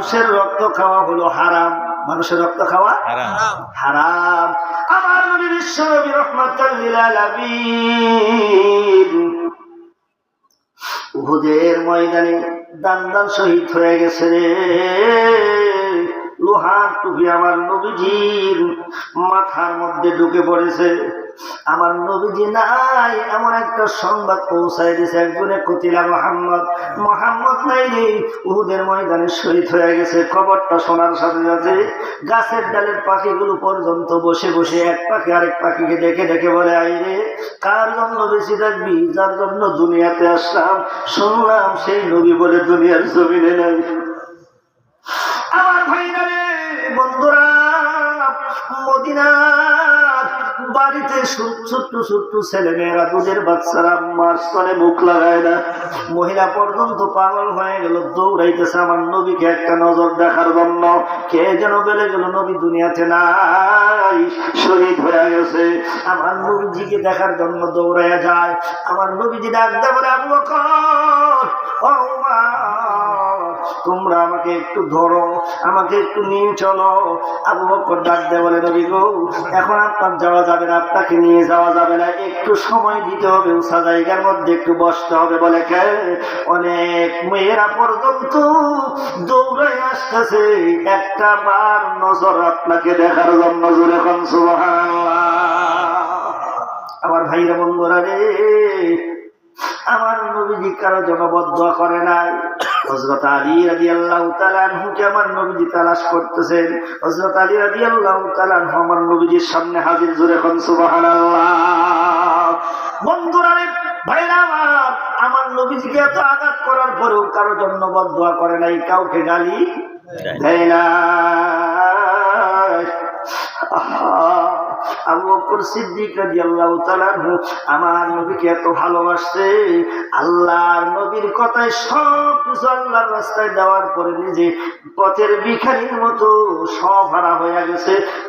মানুষের রক্ত খাওয়া হলো হারাম। মানুষের রক্ত খাওয়া হারাম। হারাম। আমার নবী বিশ্ব নবী রহমাতাল লিল আলামিন উহুদের ময়দানে দান দান শহীদ হয়ে গেছে রে। লোহার টুপি আমার নবীজির মাথার মধ্যে ঢুকে পড়েছে। আমার নবীজি নাই, এমন একটা সংবাদ পৌঁছায় দিয়েছে একজনে, কতিলা মোহাম্মদ। মোহাম্মদ নাই রে, উহুদের ময়দানে শহীদ হয়ে গেছে। খবরটা শোনার সাথে সাথে গাছের ডালের পাখিগুলো পর্যন্ত বসে বসে এক পাখি আরেক পাখিকে দেখে দেখে বলে আই রে, কার জন্য বেশি থাকবি? যার জন্য দুনিয়াতে আসলাম, শুনলাম সেই নবী বলে দুনিয়ার জমিনে নাই। ভাইরা বাড়িতে ছোট্ট ছোট্ট ছেলে মেয়েরা দুধের বাচ্চারা মার স্তনে মুখ লাগায় না। মহিলা পর্যন্ত পাগল হয়ে গেল দৌড়াইতেছে আমার নবীকে একটা নজর দেখার জন্য। কে যেন বেলে গেল নবী দুনিয়াতে নাই শহীদ হয়ে গেছে। আমার নবীজিকে দেখার জন্য দৌড়াইয়া যায়। আমার নবীজি ডাক দেবো ও উমর, তোমরা আমাকে একটু ধরো, আমাকে একটু নিয়ে চলো। আবু বকর ডাক দেয় বলে, নবী গো, এখন আপনার যাওয়া যাবে না, আপনাকে নিয়ে যাওয়া যাবে না। একটু সময় দিতে হবে উষা জায়গার মধ্যে একটু বসতে হবে। বলে, কে? অনেক মেয়েরা পর্যন্ত দৌড়ে আসতেছে। একটা বার নজর আপনাকে দেখার জন্য, জোরে সুবহানাল্লাহ। আমার ভাইরা বন্ধুরা রে, আমার নবীজি কারও জন্য বদয়া করে নাই। হজরত আলী আল্লাহ তালানহুকে আমার নবীজি আলী আল্লাহ আমার নবীজির সামনে হাজির, জোরে এখন আমার নবীজিকে এত আঘাত করার পরেও কারও জন্য বদয়া করে নাই, কাউকে গালি দেয় না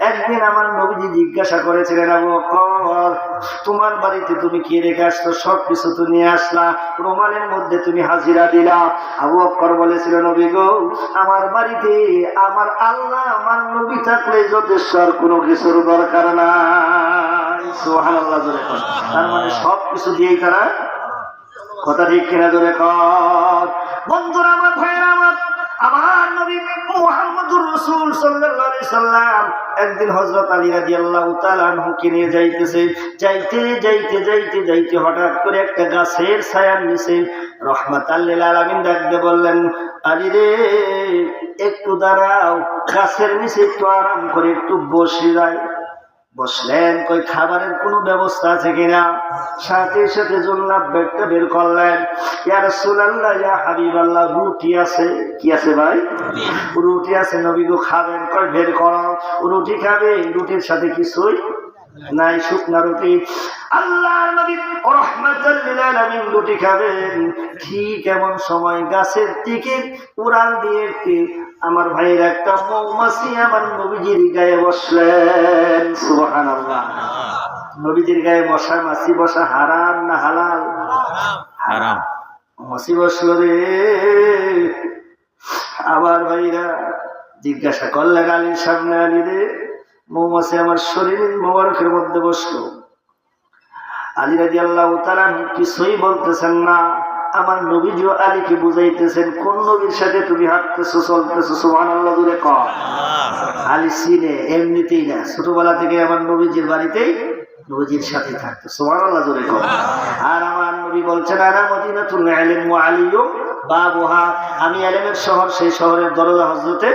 একদিন আমার নবীজি জিজ্ঞাসা করেছিলেন তোমার বাড়িতে তুমি কি রেখে আসতো সব কিছু তো নিয়ে আসলা রোমানের মধ্যে তুমি হাজিরা দিলা। আবু বকর বলেছিল, নবী গো, আমার বাড়িতে আমার আল্লাহ, আমার নবী থাকলে যথেষ্ট কোনো কিছুর দরকার আল্লাহ মানে একদিন হযরত আলী নিয়ে যাইতেছে। যাইতে যাইতে যাইতে যাইতে হঠাৎ করে একটা গাছের ছায়ার নিচে রহমাতাল লিল আলামিন ডাকতে বললেন, আলী রে, একটু দাঁড়াও, গাছের নিচে একটু আরাম করে, একটু বসে যায় বসলেন, কই খাবারের কোনো ব্যবস্থা আছে কিনা? সাথে সাথে জুল্লাভ ব্যাগটা বের করলেন। ইয়া রাসূলুল্লাহ, ইয়া হাবিবাল্লাহ, রুটি আছে? কি আছে ভাই? রুটি আছে, নবী গো খাবেন, কই বের করো। রুটি খাবে, রুটির সাথে কিছুই নাই, শুকনা রুটি। আল্লাহ নবী রহমাতাল লিল আলামিন রুটি খাবেন। ঠিক এমন সময় গাছের দিকে উড়াল দিয়ে আমার ভাইয়ের একটা মৌমাছি আমার নবীজির গায়ে বসলেন। সুবহানাল্লাহ। নবীজির গায়ে বসা মাছি বসা হারাম না হালাল? হারাম। মাছি বসল রে। আবার ভাইরা জিজ্ঞাসা করলেন আলীর সামনে আলী রে মৌমাছি আমার শরীর মোবারকের মধ্যে বসল। আলী রাজি আল্লাহ তারা কিছুই বলতেছেন না। আমার নবীজিও আলীকে বুঝাইতেছেন কোন নবীর সাথে তুমি হাঁটতেছো চলতেছো সোহান আল্লাহ দূরে কম আলী সিনে এমনিতেই না ছোটবেলা থেকে আমার নবীজির বাড়িতেই নবীজির সাথে থাকতো সোহান আল্লাহ দূরে কম আর আমার নবী বলছেন আরা না তুমি আলিম আলিও বাবুহা। আমি আলেমের শহর, সেই শহরের দরজা হজরতে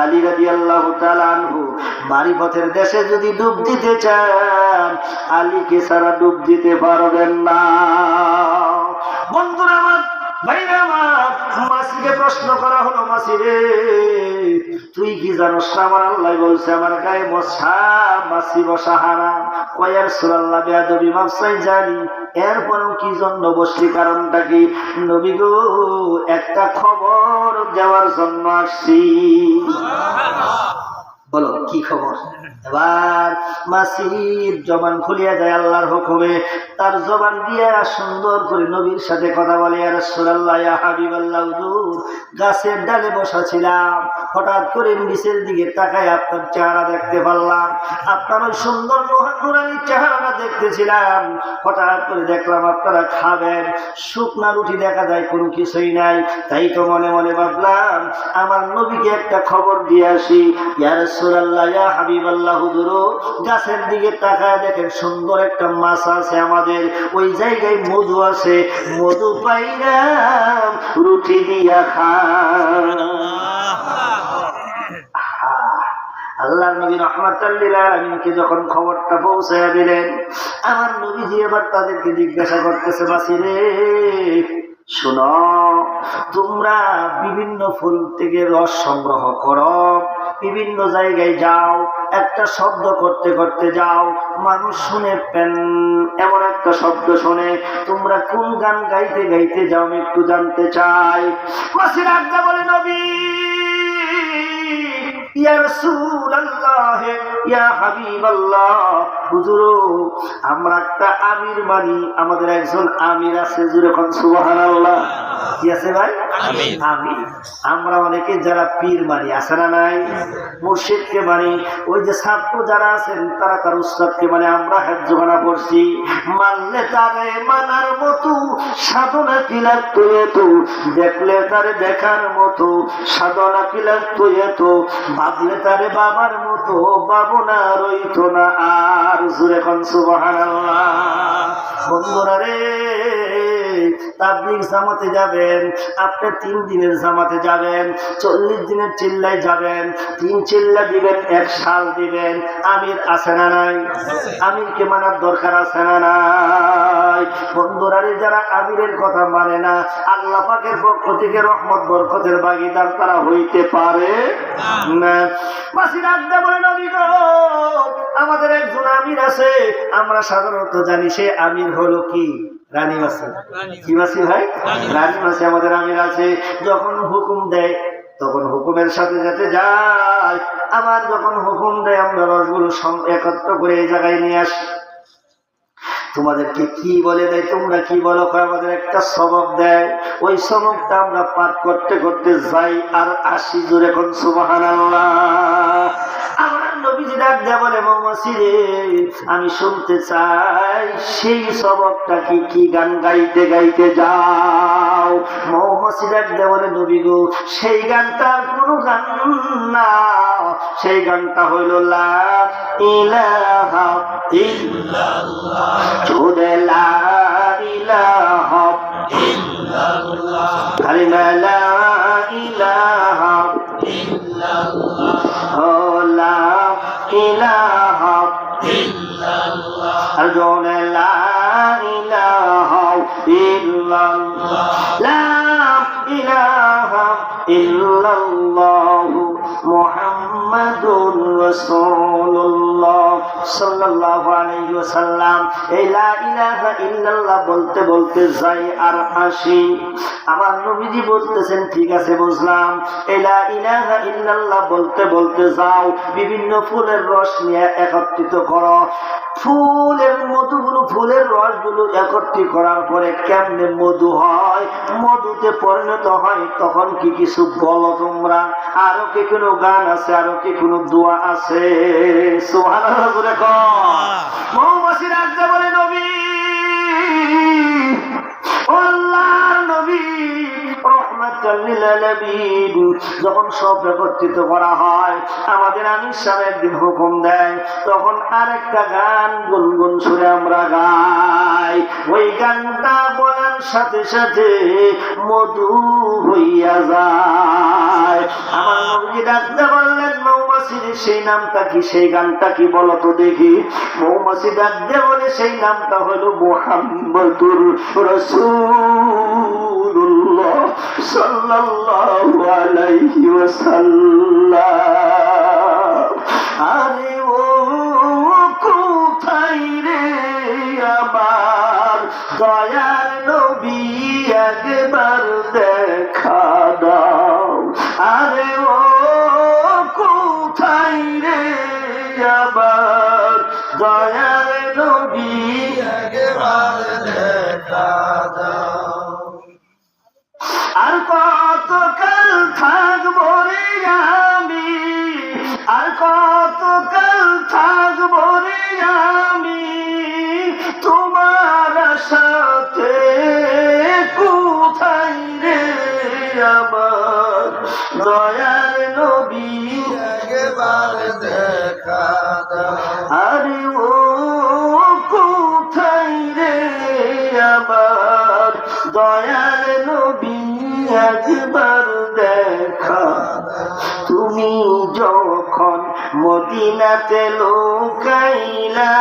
আলী রাজি আল্লাহ আনহু। বাড়ি পথের দেশে যদি ডুব দিতে চান, আলীকে সারা ডুব দিতে পারবেন না। বন্ধুরা আমার, ভাইরা আমার, মাসিকে প্রশ্ন করা হলো, মাসি রে, তুই কি জানোস না আমার আল্লাহ বলছে, আমার গায়ে মশা, মাসি বসা হারাম। জানি। এরপরেও কি জন্য বসলি কারণটা কি? নবী গো, একটা খবর দেওয়ার জন্য আসছি। বলো, কি খবর? এবার মাসির জবান খুলিয়া যায় আল্লাহর হুকুমে। তার জবান দিয়া সুন্দর করে নবীর সাথে কথা বলে আর হাবিবাল্লাহ গাছের ডালে বসা ছিলাম হঠাৎ করে নিচের দিকে তাকায় আপনার চেহারা দেখতে পারলাম। আপনার ওই সুন্দর নুরানি চেহারাটা দেখতেছিলাম। হঠাৎ করে দেখলাম আপনারা খাবেন। শুকনা রুটি দেখা যায় কোনো কিছুই নাই। তাই তো মনে মনে ভাবলাম, আমার নবীকে একটা খবর দিয়ে আসি। ইয়া রাসূলুল্লাহ, ইয়া হাবিবাল্লাহ হুজুর গাছের দিকে তাকায় দেখেন সুন্দর একটা মাছ আছে আমাদের। ওই জায়গায় মধু আছে, মধু পাইলাম, রুটি দিয়া খান আল্লাহ নবী রহমাতাল্লিল আলমিনকে যখন খবরটা পৌঁছাইয়া দিলেন, আমার নবীজি এবার তাদেরকে জিজ্ঞাসা করতেছে, বাসিরে শোনো, তোমরা বিভিন্ন ফুল থেকে রস সংগ্রহ করো। বিভিন্ন জায়গায় যাও, একটা শব্দ করতে করতে যাও, মানুষ শুনে পেন এমন একটা শব্দ শুনে, তোমরা কোন গান গাইতে গাইতে যাও একটু জানতে চাই। বলে, নবী! আমরা একটা আমির মানি আমাদের একজন আমির আছে জুরে কোন সুবহানাল্লাহ। কি আছে ভাই? আমির। আমির। অনেকে যারা পীর মানি আছে না নাই? মুর্শিদকে মানি। ওই যে ছাত্র যারা আছেন তারা তার উস্তাদকে মানে। আমরা হেফজোগানা পড়ছি। মানলে তারে মানার মতো সাধনা কিলার তুলে তো দেখলে তারে দেখার মতো সাধনা কিলার তুলে তো ভাবলে তারে বাবার মতো বাবনা রইত না আর জুরে কনসু সুবহানাল্লাহ। বন্ধুরা রে তাবলিগ জামাতে যাবেন, আপনি তিন দিনের জামাতে যাবেন, চল্লিশ দিনের চিল্লায় যাবেন, তিন চিল্লা দিবেন, এক সাল দিবেন, আমির আছে না নাই? আমিরকে মানার দরকার আছে না নাই? বন্ধুরা রে যারা আমিরের কথা মানে না, আল্লাহ পাকের পক্ষ থেকে রহমত, বরকতের বাগিদার তারা হইতে পারে আমাদের একজন আমির আছে। আমরা সাধারণত জানি সে আমির হলো কি? রানী মাসি। কি মাসি ভাই? রানী। মাসি আমাদের আমির আছে। যখন হুকুম দেয় তখন হুকুমের সাথে সাথে যায়। আবার যখন হুকুম দেয় আমরা রসগুলো একত্র করে এই জায়গায় নিয়ে আসি। তোমাদেরকে কি বলে দেয় তোমরা কি বলো? কয় আমাদের একটা সবক দেয়। ওই সবকটা আমরা পাঠ করতে করতে যাই আর আসি জোরে এখন সুবাহান আমার নবীজি রে আমি শুনতে চাই, সেই সবকটা কি গান গাইতে গাইতে যাও? মৌমাসি ডাক দেয়া বলে, নবী গো, সেই গানটার কোনো গান না। সেই গানটা হইল, লা ইলাহা ইল্লাল্লাহ। জোরে লা ইলাহা ইল্লাল্লাহ। লা ইলাহা ও বলতে বলতে যাই আর আসি। আমার নবীজি বলতেছেন, ঠিক আছে, বুঝলাম। ইলাহা বলতে বলতে যাও, বিভিন্ন ফুলের রস নিয়ে একত্রিত করো। ফুলের মধুগুলো ফুলের রসগুলো একত্রিত করার পরে কেমনে মধু হয়? মধুতে পরিণত হয় তখন কি কিছু বলো তোমরা? আরও কি কোনো গান আছে? আরও কি কোনো দোয়া আছে? বলে নবী। নবী যখন সব একত্রিত করা হয়, আমাদের আমির সাহেব একদিন হুকুম দেয়, তখন আরেকটা গান গুনগুন সুরে আমরা গাই। ওই গানটা বলার সাথে সাথে মধু হইয়া যায়। আমার নবী ডাকতে বললেন মৌমাছির সেই নামটা কি, সেই গানটা কি বলো তো দেখি। মৌমাছি ডাকতে বলে, সেই নামটা হলো মোহাম্মদুর রসুল্লাহ সাল্লাল্লাহু আলাইহি ওয়াসাল্লাম। আরে ও কোথায় রে আমার? দয়ার নবী একবার আর কত কাল থাকব রে আমি? আর কত কাল থাকব রে আমি? তোমার সাথে কোথায় রে আমার? দয়ার নবী একেবারে দেখা মদিনাতে লোকাইলা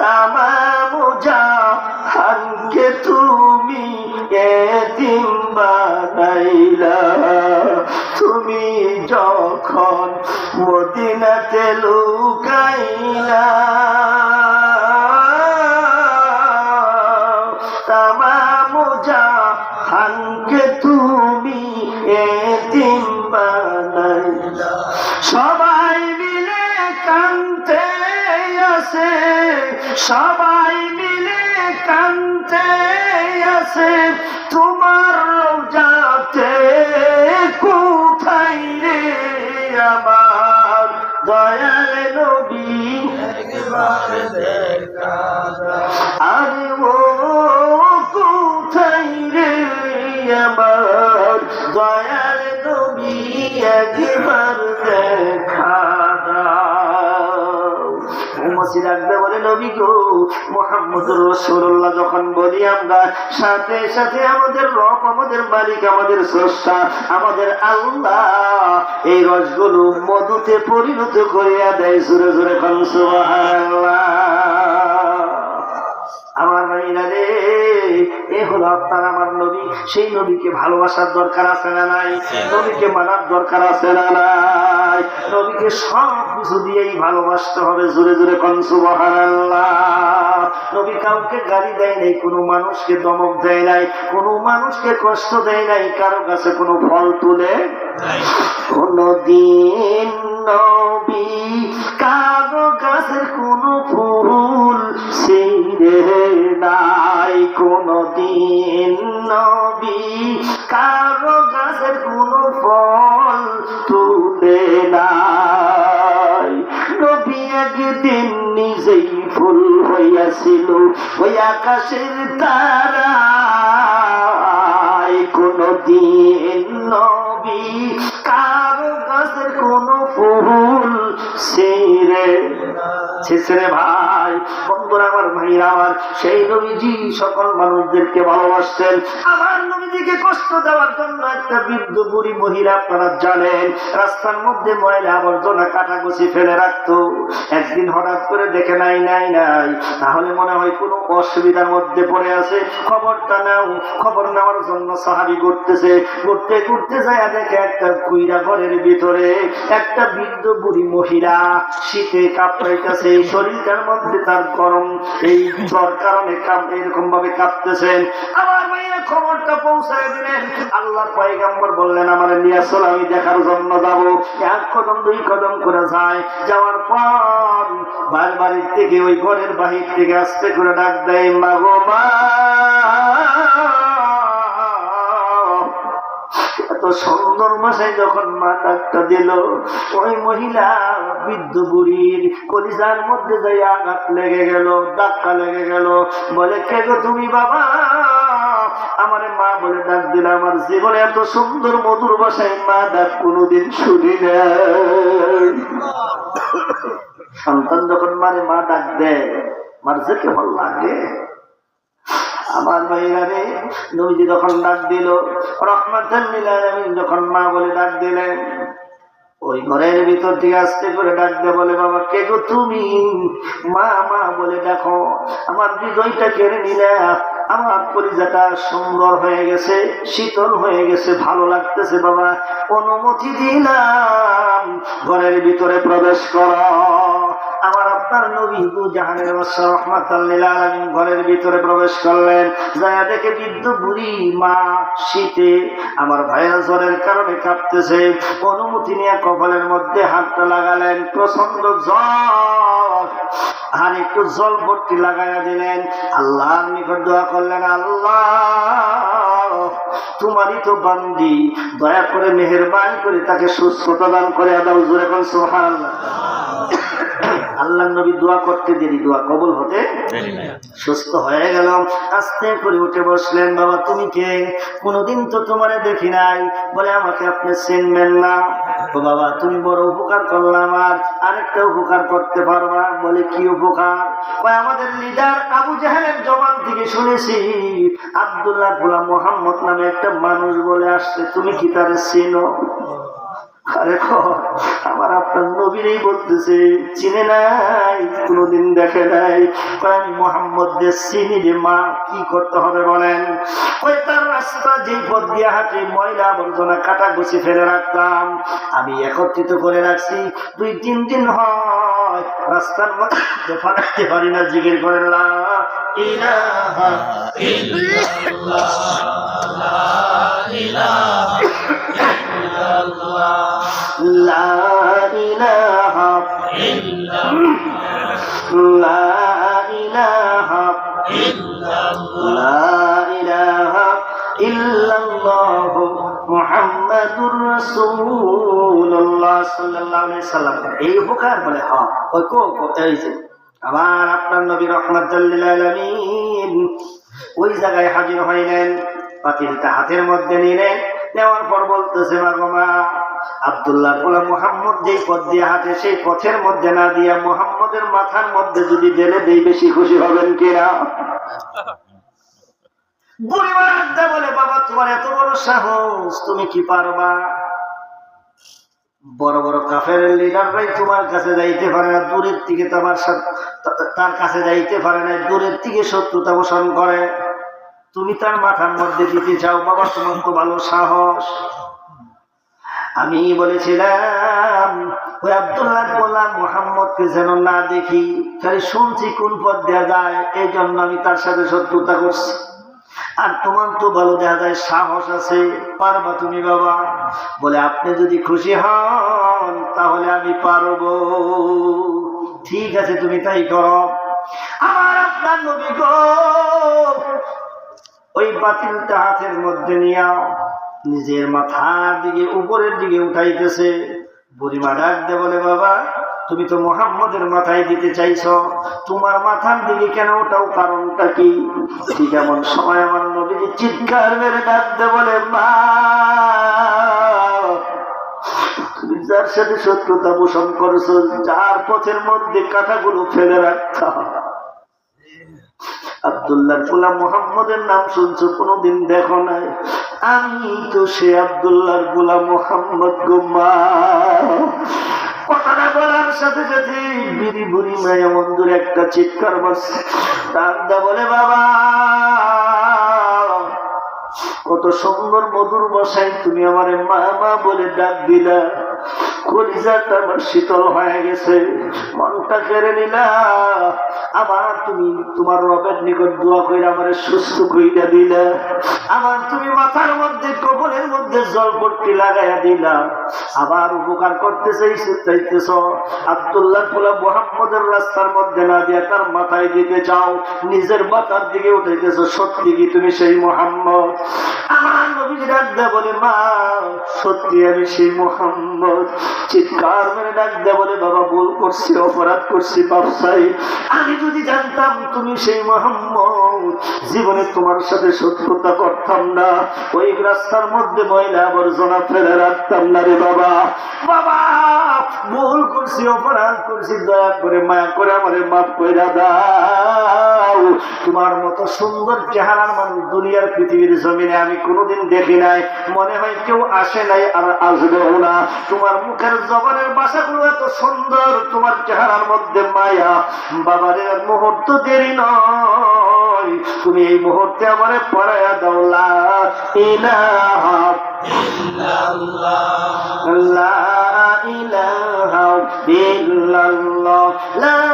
তামাম হানকে তুমি এদিন বানাইলা। তুমি যখন মদিনাতে লুকাইলা দয়াল নবী একবার দেখা আরে ও কোথায় রে আমার? দয়াল নবী একবার মসি রাখবে বলে নবী গো। মোহাম্মদ রসুল্লাহ যখন বলি আমরা সাথে সাথে আমাদের রব আমাদের মালিক আমাদের স্রষ্টা আমাদের আল্লাহ এই রসগুলো মধুতে পরিণত করিয়া দেয় সুরে সুরে কনসুবাহ আমার ভাইরা রে এ হলো আপনার আমার নবী। সেই নবীকে ভালোবাসার দরকার আছে না নাই? নবীকে মানার দরকার আছে না নাই? নবীকে সব কিছু দিয়েই ভালোবাসতে হবে, জোরে জোরে কনসুবহান নবী কাউকে গাড়ি দেয় নাই, কোনো মানুষকে দমক দেয় নাই, কোনো মানুষকে কষ্ট দেয় নাই, কারও কাছে কোনো ফল তুলে কোনদিন নবী কাগো গাছের কোনো ফুল ছিঁড়ে নাই। কোনদিন নবী কাগো গাছের কোনো ফল তুলে নাই। নবী একদিন নিজেই ফুল হইয়াছিল ওই আকাশের তারায়। কোনদিন নবী কারও গাছের কোন ফুল ছেড়ে ছিসরে ভাই। একদিন হঠাৎ করে দেখে নাই নাই নাই। তাহলে মনে হয় কোনো অসুবিধার মধ্যে পড়ে আছে। খবরটা নাও, খবর নেওয়ার জন্য সাহাবি করতেছে ঘুরতে ঘুরতে যায় দেখে একটা কুইরা ঘরের ভিতরে একটা বৃদ্ধ বুড়ি মহিলা শীতে কাঁপড়াইতেছে। শরীরটার মধ্যে তার গরম, এই জ্বর কারণে এরকম ভাবে কাঁপতেছেন। আমার মেয়ের খবরটা পৌঁছায় দিলেন। আল্লাহ পয়গাম্বর বললেন, আমার নিয়াসল আমি দেখার জন্য যাব। এক কদম, দুই কদম করে যায়। যাওয়ার পর বাড়ির থেকে, ওই ঘরের বাহির থেকে আসতে করে ডাক দেয় মাগো মা। এত সুন্দর মাসায় যখন মা ডাকটা দিল, ওই মহিলা বৃদ্ধ বুড়ির কলিজার মধ্যে যাই আঘাত লেগে গেল, ধাক্কা লেগে গেল, বলে, কে গো তুমি বাবা? আমারে মা বলে, ডাক দিল আমার জীবনে এত সুন্দর মধুর বাসায় মা ডাক কোনোদিন শুনি না। সন্তান যখন মানে মা ডাক দেয়, মার যে কেমন লাগে। আমার ভাইরা রে, নবীজি যখন ডাক দিল লিলালামিন যখন মা বলে ডাক দিলেন, ওই ঘরের ভিতর থেকে আসতে করে ডাক দিয়ে বলে, বাবা, কে গো তুমি? মা মা বলে, দেখো, আমার হৃদয়টা কেড়ে নিলে? আমার পরিজাটা সুন্দর হয়ে গেছে, শীতল হয়ে গেছে, ভালো লাগতেছে, বাবা। অনুমতি দিলাম, ঘরের ভিতরে প্রবেশ কর। আপনার নবী দু জাহানের বাদশাহ আলামিন ঘরের ভিতরে প্রবেশ করলেন। যায় দেখে বৃদ্ধ বুড়ি মা শীতে আমার ভাইয়ের জ্বরের কারণে কাঁপতেছে। অনুমতি নিয়ে কপালের মধ্যে হাতটা লাগালেন। প্রচণ্ড জ্বর। আর একটু জল ভর্তি লাগাইয়া দিলেন। আল্লাহর নিকট দোয়া করলেন, আল্লাহ, তোমারই তো বান্দি। দয়া করে মেহেরবানি করে তাকে সুস্থতা দান করে দাও। জোরে কোন সোহান আল্লাহ নবী দোয়া করতে দেরি দোয়া কবুল হতে সুস্থ হয়ে গেল আস্তে করে উঠে বসলেন বাবা তুমি কে? কোনোদিন তো তোমারে দেখি নাই। বলে আমাকে আপনি চিনবেন না। ও বাবা তুমি বড় উপকার করলাম আর আরেকটা উপকার করতে পারবা? বলে কি উপকার? আমাদের লিডার আবু জাহেলের জবান থেকে শুনেছি আব্দুল্লাহ গোলাম মোহাম্মদ নামে একটা মানুষ বলে আসছে তুমি কি তারে চেনো? আমার আপনার বলতেছে, চিনে নাই, কোনোদিন দেখে নাই। আমি মোহাম্মদদের চিনি রে মা, কি করতে হবে বলেন? ওই তার রাস্তা পথ দিয়ে হাঁটে, ময়লা আবর্জনা কাটা ফেলে রাখতাম আমি একত্রিত করে রাখছি, দুই, তিন দিন হয়, রাস্তার মধ্যে ফাটাতে পারি না জিগির করে লা ইলাহা এই উপকার বলে হ্যাঁ যে, আবার আপনার নবী ওই জায়গায় হাজির হইলেন, পাতিলটা হাতের মধ্যে নিলেন, নেওয়ার পর বলতেছে মা আবদুল্লাহ বলে মোহাম্মদ যেই পথ দিয়ে হাঁটে, সেই পথের মধ্যে না দিয়া মোহাম্মদের মাথার মধ্যে যদি দেলে দেই, বেশি খুশি হবেন আড্ডা বলে, বাবা, তোমার এত বড় সাহস, তুমি কি পারবা? বড় বড় কাফের লিডাররাই তোমার কাছে যাইতে পারে না, দূরের থেকে তোমার তার কাছে যাইতে পারে না, দূরের থেকে শত্রুতা পোষণ করে। তুমি তার মাথার মধ্যে দিতে চাও, বাবা, তোমার তো ভালো সাহস। আমি বলেছিলাম, ওই আবদুল্লাহ বললাম মোহাম্মদকে যেন না দেখি খালি শুনছি কোন পথ দেওয়া যায় এই জন্য আমি তার সাথে শত্রুতা করছি। আর তোমার তো ভালো দেখা যায়, সাহস আছে, পারবা তুমি বাবা। বলে, আপনি যদি খুশি হন, তাহলে আমি পারব। ঠিক আছে, তুমি তাই করো। আমার আপনার নবী গো, ওই বাতিলটা হাতের মধ্যে নিয়াও নিজের মাথার দিকে, উপরের দিকে উঠাইতেছে। বুড়িমা ডাক দে বলে, বাবা, তুমি তো মোহাম্মদের মাথায় দিতে চাইছ। তোমার মাথার দিকে কেন ওটাও কারণটা কি? ঠিক এমন সময় আমার নবীজি চিৎকার মেরে ডাক দে বলে তুমি যার সাথে শত্রুতা পোষণ করেছ, যার পথের মধ্যে কাঁটাগুলো ফেলে রাখতাম আবদুল্লাহ গোলা মোহাম্মদের নাম শুনছো? কোনোদিন দেখো নাই। আমি তো সে আবদুল্লাহর মোহাম্মদ গোম্মা বলার সাথে সাথে মায়া একটা চিৎকার বলে, বাবা, কত সুন্দর মধুর বসাই তুমি আমার মা মা বলে ডাক দিলা। কলিজাটা আমার শীতল হয়ে গেছে। মনটা কেড়ে নিলা। আবার তুমি তোমার রবের নিকট দোয়া করে আমার সুস্থ দিলা। আবার তুমি মাথার মধ্যে মধ্যে জল পট্টি লাগাইয়া দিলা। আবার উপকার করতে চাইছো চাইতেছ। আবদুল্লাহ মোহাম্মদের রাস্তার মধ্যে না দিয়া তার মাথায় দিতে চাও, নিজের মাথার দিকে উঠাইতেছ। সত্যি কি তুমি সেই মোহাম্মদ? আমার ডাক বলে, মা, সত্যি আমি সেই মোহাম্মদ। চিৎকার মেরে ডাক দেয়া বলে, বাবা, ভুল করছি, অপরাধ করছি পাপসাই আমি যদি জানতাম তুমি সেই মোহাম্মদ, জীবনে তোমার সাথে সত্যতা করতাম না। ওই রাস্তার মধ্যে ময়লা আবর্জনা ফেলে রাখতাম না রে বাবা। বাবা, ভুল করছি, অপরাধ করছি, দয়া করে মায়া করে আমারে মাফ করে দাও। তোমার মতো সুন্দর চেহারার মানুষ দুনিয়ার পৃথিবীর জমিনে আমি কোনোদিন দেখি নাই। মনে হয় কেউ আসে নাই আর আসবেও না। তোমার মুখের জবানের বাসাগুলো এত সুন্দর, তোমার চেহারার মধ্যে মায়া। বাবার মুহূর্ত দেরি নয়। তুমি এই মুহূর্তে আমারে পড়ায়া দাও। লা ইলাহা ইল্লাল্লাহ।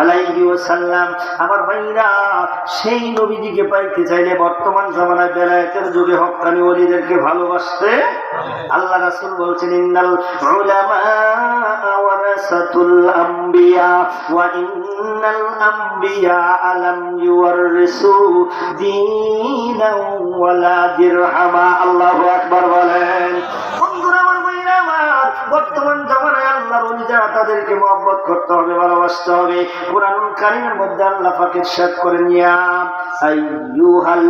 আলাইহি ওয়াসাল্লাম, আমার ভাইরা, সেই নবীজিকে পাইতে চাইলে বর্তমান জামানায় বেলায়েতের যুগে হক্কানি ওলিদেরকে ভালোবাসতে আল্লাহ রাসূল বলছেন, ইন্নাল উলামা ওয়ারাসাতুল আম্বিয়া ওয়া ইন্নাল আম্বিয়া আলাম ইউয়াররিসু দীনাও ওয়ালা দিরহামা। আল্লাহু আকবার বলেন। বর্তমান জামানায় আল্লাহর অলিরা তাদেরকে মহব্বত করতে হবে, ভালোবাসতে হবে। কোরআন কারিমের মধ্যে আল্লাহ পাকের সাথ করে নিয়া, আইয়ুহাল্লাযীনা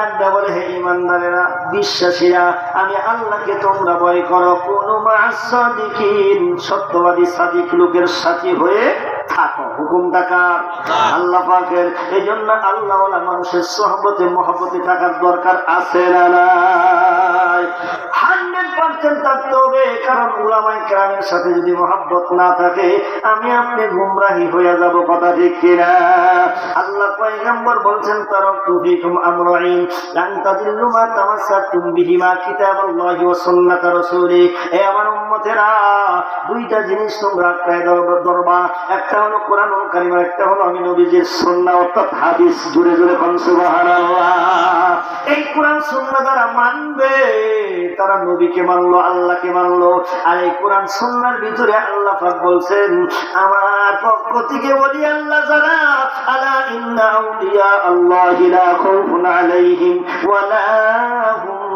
ডাকটা বলে হে ইমানদারেরা বিশ্বাসীরা, আমি আল্লাহকে তোমরা ভয় করো। কোন মাসাদিকিন, সত্যবাদী সাদিক লোকের সাথী হয়ে থাকো, হুকুম টাকার আল্লাহ পাকের এই জন্য আল্লাহ মানুষের সহবতে, মহব্বতে থাকার দরকার আছে না দুইটা জিনিস তোমরা ধরবা একটা হলো কোরআন কারিমা একটা হলো আমি নবীজির সুন্নাহ, অর্থাৎ হাদিস জুড়ে জুড়ে কোন এই কোরআন সুন্নাহ যারা মানবে, তারা নবীকে মানলো, আল্লাহকে মানলো। আর এই কোরআন সুন্নার ভিতরে আল্লাহ পাক বলছেন, আমার পক্ষ থেকে বলি আল্লাহ যারা, আলা ইন্না আউলিয়া আল্লাহি লা খাউফুন আলাইহিম ওয়া লা হুম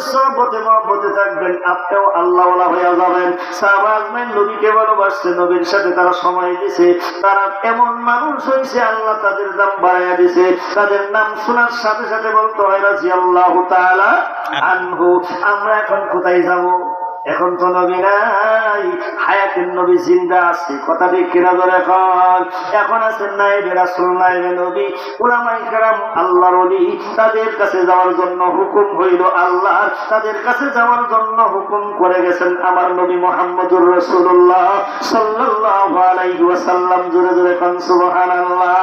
সহবতে মহব্বতে থাকবেন আপনিও আল্লাহওয়ালা হয়ে যাবেন। সাহবাজমেন নবীকে ভালোবাসছে নবীর সাথে তারা সময় দিছে। তারা এমন মানুষ হয়েছে আল্লাহ তাদের দাম বাড়াইয়া দিছে। তাদের নাম শোনার সাথে সাথে বলতে হয় রাজি আল্লাহ তাআলা আনহু। আমরা এখন কোথায় যাব? এখন তো নবী নাই, হায়াতের নবী জিন্দা আছে, কথা ঠিক কিনা ধরে এখন এখন আছেন নাইবে রাসুল নাইবে নবী উলামাই কেরাম, আল্লাহর অলি তাদের কাছে যাওয়ার জন্য হুকুম হইল আল্লাহ, তাদের কাছে যাওয়ার জন্য হুকুম করে গেছেন আমার নবী মোহাম্মদুর রসুল্লাহ সাল্লাল্লাহু আলাইহি ওয়াসাল্লাম, জোরে জোরে কোন, সুবহানাল্লাহ।